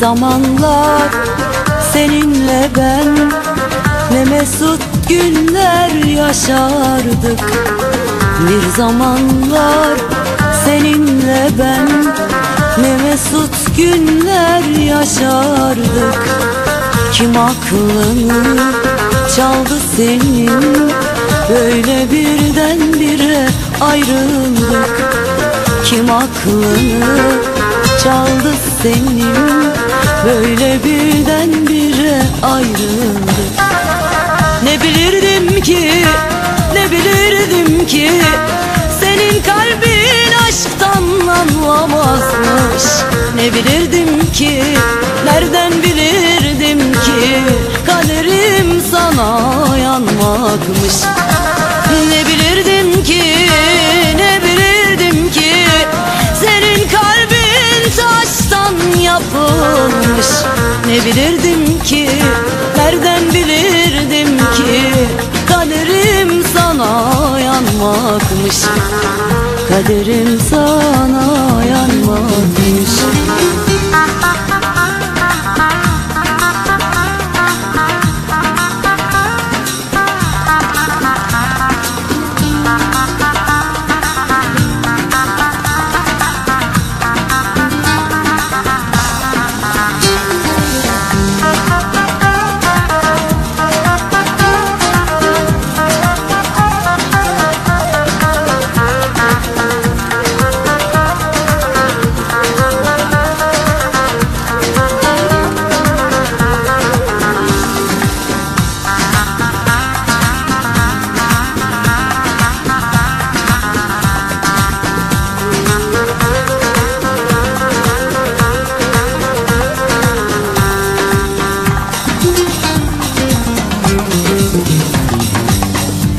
zamanlar seninle ben Ne mesut günler yaşardık. Bir zamanlar seninle ben Ne mesut günler yaşardık. Kim aklını çaldı senin? Böyle birdenbire ayrıldık. Kim aklını çaldı senin Böyle birdenbire ayrıldık Ne bilirdim ki, ne bilirdim ki Senin kalbin aşktan anlamazmış. Ne bilirdim ki, nereden bilirdim ki Kaderim sana yanmakmış Kaderim sana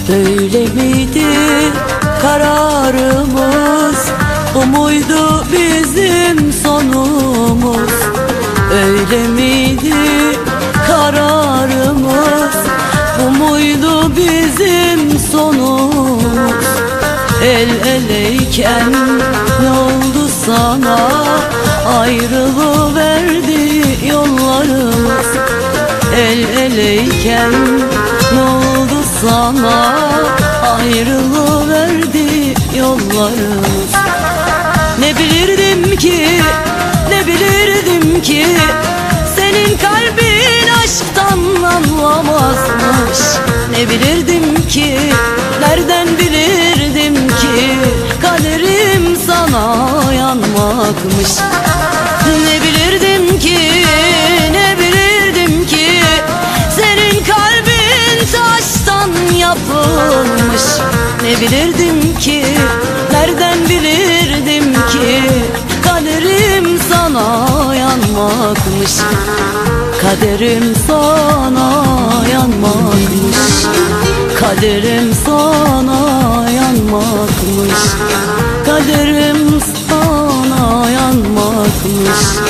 Böyle miydi kararımız? Bu muydu bizim sonumuz. Öyle miydi kararımız? Bu muydu bizim sonumuz. El eleyken ne oldu sana? Ayrılıverdi yollarımız. El eleyken ne oldu sana Ayrılıverdi yollarımız. Ne bilirdim ki, ne bilirdim ki Senin kalbin aşktan anlamazmış. Ne bilirdim ki, nereden bilirdim ki Kaderim sana yanmakmış Ne bilirdim ki, nereden bilirdim ki? Kaderim sana yanmakmış Kaderim sana yanmakmış. Kaderim sana yanmakmış Kaderim sana yanmakmış